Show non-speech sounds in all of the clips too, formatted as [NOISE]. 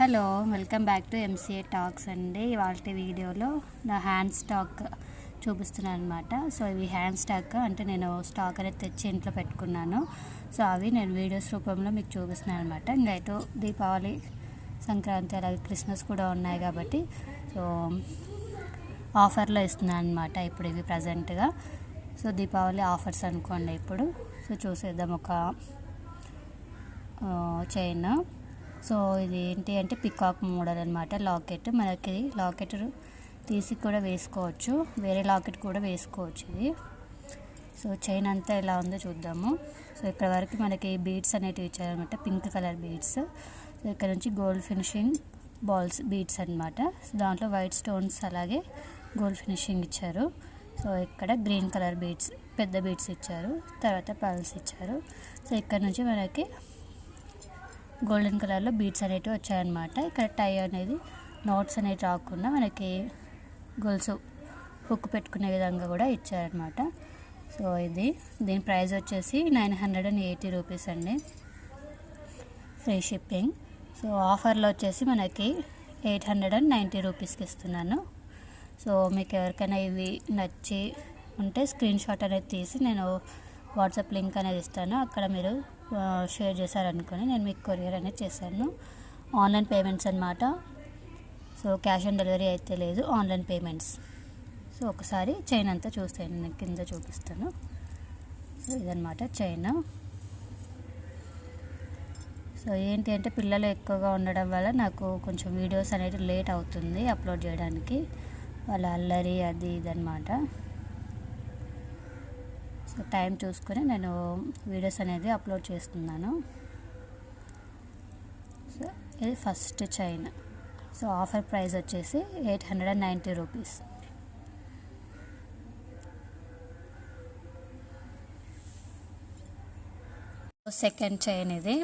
Hello welcome back to MCA talks అండి. ఇవాళ వీడియోలో నా హ్యాండ్ స్టాక్ చూపిస్తున్నాను అనమాట సో ఇవి హ్యాండ్ స్టాక్ అంటే నేను స్టాక్ అనేది తెచ్చి ఇంట్లో పెట్టుకున్నాను. సో అవి నేను వీడియోస్ రూపంలో మీకు చూపిస్తున్నాను అనమాట ఇంకా ఇటు దీపావళి సంక్రాంతి అలాగే క్రిస్మస్ కూడా ఉన్నాయి కాబట్టి సో ఆఫర్లో ఇస్తున్నాను అనమాట ఇప్పుడు ఇవి ప్రజెంట్గా. సో దీపావళి ఆఫర్స్ అనుకోండి ఇప్పుడు. సో చూసేద్దాం ఒక చైన్. సో ఇది ఏంటి అంటే పికాక్ మోడల్ అనమాట లాకెట్ మనకి లాకెట్ తీసి కూడా వేసుకోవచ్చు. వేరే లాకెట్ కూడా వేసుకోవచ్చు ఇది. సో చైన్ అంతా ఎలా ఉందో చూద్దాము. సో ఇక్కడ వరకు మనకి బీడ్స్ అనేటివి ఇచ్చారనమాట పింక్ కలర్ బీడ్స్ సో ఇక్కడ నుంచి గోల్డ్ ఫినిషింగ్ బాల్స్ బీడ్స్ అనమాట సో దాంట్లో వైట్ స్టోన్స్ అలాగే గోల్డ్ ఫినిషింగ్ ఇచ్చారు. సో ఇక్కడ గ్రీన్ కలర్ బీడ్స్ పెద్ద బీడ్స్ ఇచ్చారు. తర్వాత పల్స్ ఇచ్చారు. సో ఇక్కడ నుంచి మనకి గోల్డెన్ కలర్లో బీడ్స్ అనేటివి వచ్చాయన్నమాట. ఇక్కడ టై అనేది నోట్స్ అనేవి రాకుండా మనకి గొలుసు హుక్ పెట్టుకునే విధంగా కూడా ఇచ్చారనమాట సో ఇది దీని ప్రైస్ వచ్చేసి nine hundred and eighty rupees అండి. Free shipping. సో ఆఫర్లో వచ్చేసి మనకి ఎయిట్ హండ్రెడ్ అండ్ నైంటీ రూపీస్కి ఇస్తున్నాను. సో మీకు ఎవరికైనా ఇవి నచ్చి ఉంటే స్క్రీన్ షాట్ అనేది తీసి నేను వాట్సాప్ లింక్ అనేది ఇస్తాను. అక్కడ మీరు షేర్ చేశారనుకొని నేను మీకు కొరియర్ అనేది చేశాను. ఆన్లైన్ పేమెంట్స్ అనమాట సో క్యాష్ ఆన్ డెలివరీ అయితే లేదు ఆన్లైన్ పేమెంట్స్. సో ఒకసారి చైన్ అంతా చూస్తాను నేను కింద చూపిస్తాను. సో ఇదనమాట చైన్. సో ఏంటి అంటే పిల్లలు ఎక్కువగా ఉండడం వల్ల నాకు కొంచెం వీడియోస్ అనేది లేట్ అవుతుంది అప్లోడ్ చేయడానికి. వాళ్ళ అల్లరి అది ఇదనమాట టైం చూసుకొని నేను వీడియోస్ అనేది అప్లోడ్ చేస్తున్నాను. సో ఇది first chain. So offer price వచ్చేసి eight hundred and ninety rupees. Second chain ఇది.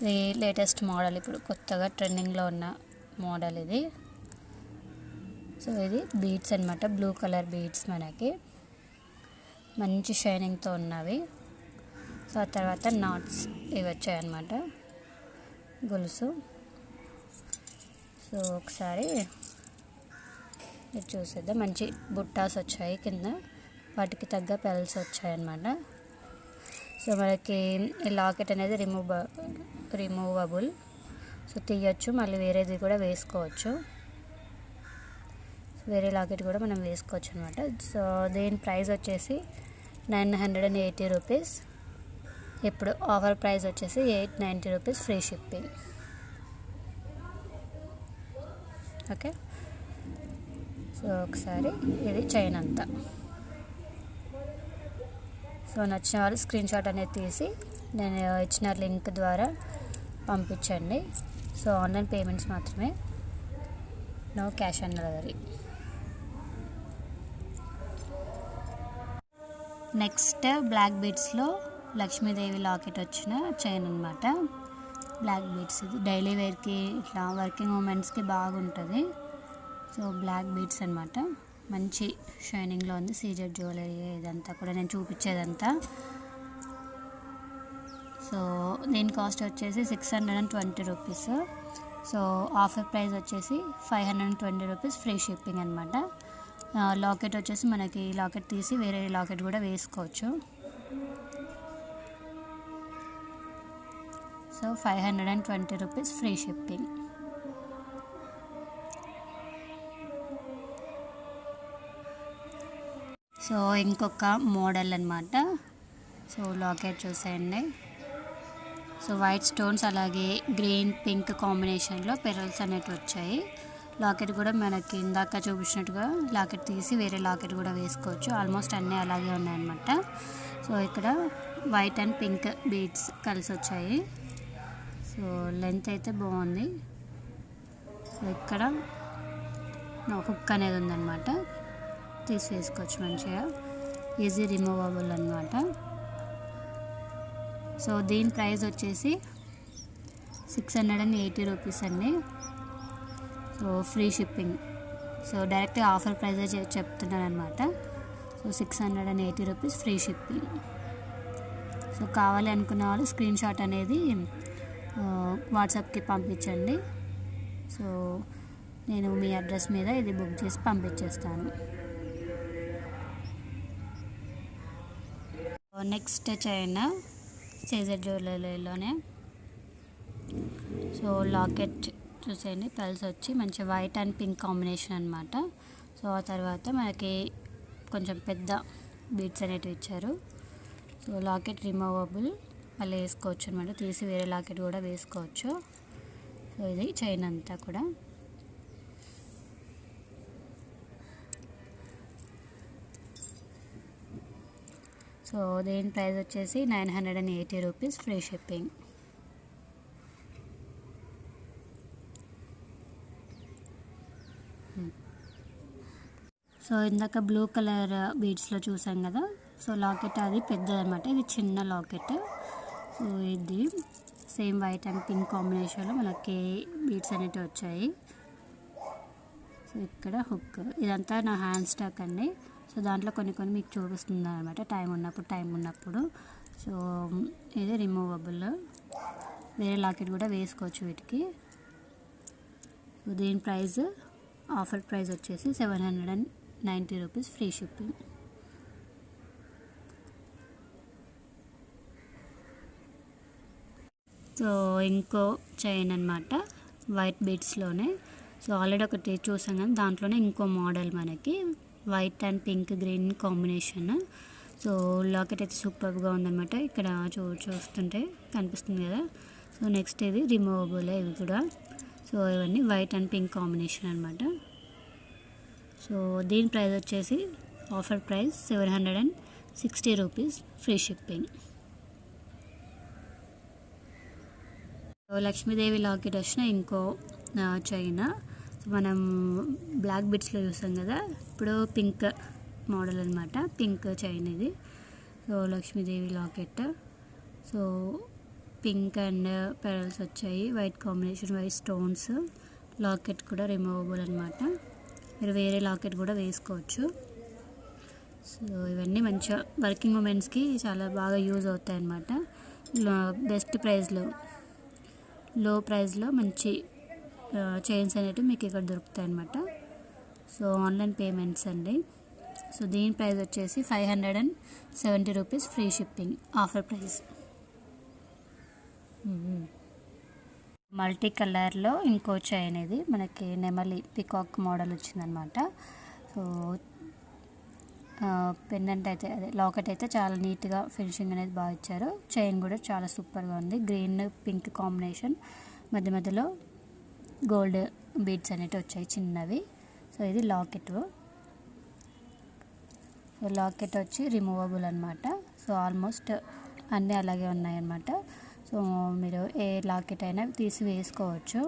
ఇది లేటెస్ట్ మోడల్ ఇప్పుడు కొత్తగా ట్రెండింగ్లో ఉన్న మోడల్ ఇది. సో ఇది బీడ్స్ అనమాట బ్లూ కలర్ బీడ్స్ మనకి. మంచి షైనింగ్తో ఉన్నవి. సో ఆ తర్వాత నాట్స్ ఇవి వచ్చాయన్నమాట. గొలుసు. సో ఒకసారి ఇది చూసేద్దాం. మంచి బుట్టాస్ వచ్చాయి కింద. వాటికి తగ్గ పెల్స్ వచ్చాయన్నమాట. సో మనకి ఈ లాకెట్ అనేది రిమూవ్ రిమూవబుల్. సో తీయచ్చు. మళ్ళీ వేరేది కూడా వేసుకోవచ్చు. వేరే లాకెట్ కూడా మనం వేసుకోవచ్చు అనమాట సో దీని ప్రైస్ వచ్చేసి nine hundred and eighty rupees. ఇప్పుడు ఆఫర్ ప్రైస్ వచ్చేసి eight ninety rupees free shipping. Okay? So ఒకసారి ఇది చైన్ అంతా. సో నచ్చిన వాళ్ళు స్క్రీన్ షాట్ అనేది తీసి నేను ఇచ్చిన లింక్ ద్వారా పంపించండి. సో ఆన్లైన్ పేమెంట్స్ మాత్రమే. No cash on delivery. Next black బీడ్స్లో Lakshmidevi locket వచ్చిన చైన్ అనమాట బ్లాక్ బీడ్స్ ఇది డైలీ వేర్కి ఇట్లా వర్కింగ్ ఉమెన్స్కి బాగుంటుంది. సో బ్లాక్ బీడ్స్ అనమాట మంచి షైనింగ్లో ఉంది. సీజెడ్ జ్యువెలరీ ఇదంతా కూడా నేను చూపించేదంతా. సో దీని కాస్ట్ వచ్చేసి six hundred and twenty rupees. So offer price వచ్చేసి five hundred and twenty rupees free shipping అనమాట లాకెట్ వచ్చేసి మనకి లాకెట్ తీసి వేరే లాకెట్ కూడా వేసుకోవచ్చు. So five hundred and twenty rupees free shipping. So ఇంకొక మోడల్ అనమాట సో లాకెట్ చూసేయండి. సో వైట్ స్టోన్స్ అలాగే గ్రీన్ పింక్ కాంబినేషన్లో పెరల్స్ అనేవి వచ్చాయి. లాకెట్ కూడా మనకి ఇందాక చూపించినట్టుగా లాకెట్ తీసి వేరే లాకెట్ కూడా వేసుకోవచ్చు. ఆల్మోస్ట్ అన్నీ అలాగే ఉన్నాయన్నమాట. సో ఇక్కడ వైట్ అండ్ పింక్ బీడ్స్ కలిసి వచ్చాయి సో లెంత్ అయితే బాగుంది. సో ఇక్కడ హుక్ అనేది ఉందన్నమాట. తీసి వేసుకోవచ్చు మంచిగా. ఈజీ రిమూవబుల్ అనమాట సో దీని ప్రైస్ వచ్చేసి six hundred and eighty rupees అండి. So free shipping so direct offer ప్రైజే చెప్తున్నాను అనమాట so six hundred and eighty rupees free shipping so కావాలి అనుకున్న వాళ్ళు స్క్రీన్ షాట్ అనేది వాట్సాప్కి పంపించండి. సో నేను మీ అడ్రస్ మీద ఇది బుక్ చేసి పంపించేస్తాను. నెక్స్ట్ చైన్ సీజర్ జ్యువెలరీలోనే సో లాకెట్ చూసేయండి. పల్స్ వచ్చి మంచి వైట్ అండ్ పింక్ కాంబినేషన్ అనమాట సో ఆ తర్వాత మనకి కొంచెం పెద్ద బీట్స్ అనేటివి ఇచ్చారు. సో లాకెట్ రిమూవబుల్ మళ్ళీ వేసుకోవచ్చు అనమాట తీసి వేరే లాకెట్ కూడా వేసుకోవచ్చు. సో ఇది చైన్ అంతా కూడా. సో దీని ప్రైస్ వచ్చేసి nine hundred and eighty rupees free shipping. So ఇందాక బ్లూ కలర్ బీడ్స్లో చూసాం కదా. సో లాకెట్ అది పెద్దదనమాట ఇది చిన్న లాకెట్. సో ఇది సేమ్ వైట్ అండ్ పింక్ కాంబినేషన్లో మనకి బీడ్స్ అనేవి వచ్చాయి. సో ఇక్కడ హుక్. ఇదంతా నా హ్యాండ్ స్టాక్ అండి. సో దాంట్లో కొన్ని కొన్ని మీకు చూపిస్తుంది అనమాట టైం ఉన్నప్పుడు టైం ఉన్నప్పుడు. సో ఇది రిమూవబుల్ వేరే లాకెట్ కూడా వేసుకోవచ్చు వీటికి. దీని ప్రైస్ ఆఫర్ ప్రైస్ వచ్చేసి seven hundred and ninety rupees free shipping. So ఇంకో చైన్ అనమాట వైట్ బీడ్స్లోనే సో ఆల్రెడీ ఒకటి చూసాం కానీ దాంట్లోనే ఇంకో మోడల్ మనకి white and pink green combination. So locket అయితే సూపర్గా ఉందన్నమాట. ఇక్కడ చూ చూస్తుంటే కనిపిస్తుంది కదా. సో నెక్స్ట్ ఇది రిమూవబుల్ ఇవి కూడా. సో ఇవన్నీ వైట్ అండ్ పింక్ కాంబినేషన్ అనమాట సో దీని ప్రైస్ వచ్చేసి offer price seven hundred and sixty rupees free shipping. So Lakshmidevi locket వచ్చిన ఇంకో చైన్. మనం బ్లాక్ బిట్స్లో చూసాం కదా ఇప్పుడు పింక్ మోడల్ అనమాట పింక్ చైన్ ఇది. So Lakshmidevi locket. So pink and pearls వచ్చాయి white combination white stones locket కూడా రిమూవబుల్ అనమాట మీరు వేరే లాకెట్ కూడా వేసుకోవచ్చు. సో ఇవన్నీ మంచిగా వర్కింగ్ ఉమెన్స్కి చాలా బాగా యూజ్ అవుతాయి అన్నమాట బెస్ట్ ప్రైస్లో లో ప్రైస్లో మంచి చైన్స్ అనేవి మీకు ఇక్కడ దొరుకుతాయి అన్నమాట సో ఆన్లైన్ పేమెంట్స్ అండి. సో దీని ప్రైస్ వచ్చేసి five hundred and seventy rupees free shipping offer price. Multi కలర్లో ఇంకో చైన్ ఇది మనకి నెమలి పికాక్ మోడల్ వచ్చిందనమాట. సో పెండెంట్ అయితే అదే లాకెట్ అయితే చాలా నీట్గా ఫినిషింగ్ అనేది బాగా ఇచ్చారు. చైన్ కూడా చాలా సూపర్గా ఉంది. Green pink combination. మధ్య మధ్యలో గోల్డ్ బీడ్స్ అనేవి వచ్చాయి చిన్నవి. సో ఇది లాకెట్. సో లాకెట్ వచ్చి రిమూవబుల్ అనమాట. సో ఆల్మోస్ట్ అన్నీ అలాగే ఉన్నాయన్నమాట సో మీరు ఏ లాకెట్ అయినా తీసి వేసుకోవచ్చు.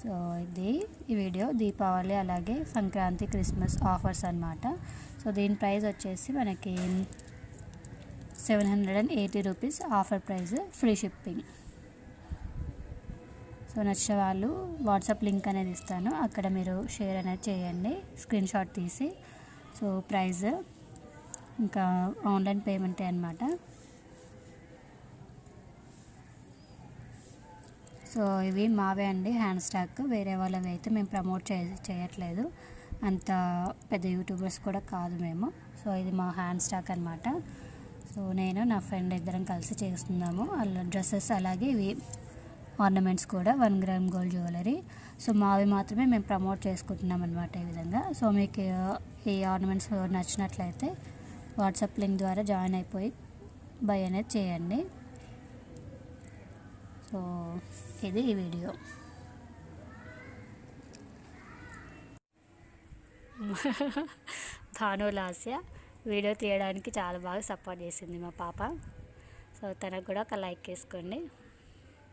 సో ఇది ఈ వీడియో దీపావళి అలాగే సంక్రాంతి క్రిస్మస్ ఆఫర్స్ అనమాట సో దీని ప్రైస్ వచ్చేసి మనకి seven hundred and eighty rupees offer price free shipping. So నచ్చిన వాళ్ళు వాట్సాప్ లింక్ అనేది ఇస్తాను. అక్కడ మీరు షేర్ అనేది చేయండి. స్క్రీన్ షాట్ తీసి. సో ప్రైస్ ఇంకా ఆన్లైన్ పేమెంటే అనమాట సో ఇవి మావే అండి హ్యాండ్ స్టాక్. వేరే వాళ్ళవి అయితే మేము ప్రమోట్ చే చేయట్లేదు. అంత పెద్ద యూట్యూబర్స్ కూడా కాదు మేము. సో ఇది మా హ్యాండ్ స్టాక్ అనమాట సో నేను నా ఫ్రెండ్ ఇద్దరం కలిసి చేస్తున్నాము. అలా డ్రెస్సెస్ అలాగే ఇవి ఆర్నమెంట్స్ కూడా one gram gold jewellery. So మావి మాత్రమే మేము ప్రమోట్ చేసుకుంటున్నాం అనమాట ఈ విధంగా. సో మీకు ఈ ఆర్నమెంట్స్ నచ్చినట్లయితే వాట్సాప్ లింక్ ద్వారా జాయిన్ అయిపోయి బై అనేది చేయండి. సో ఇది ఈ వీడియో. [LAUGHS] భానులాస్య వీడియో తీయడానికి చాలా బాగా సపోర్ట్ చేసింది మా పాప. సో తనకు కూడా ఒక లైక్ వేసుకోండి.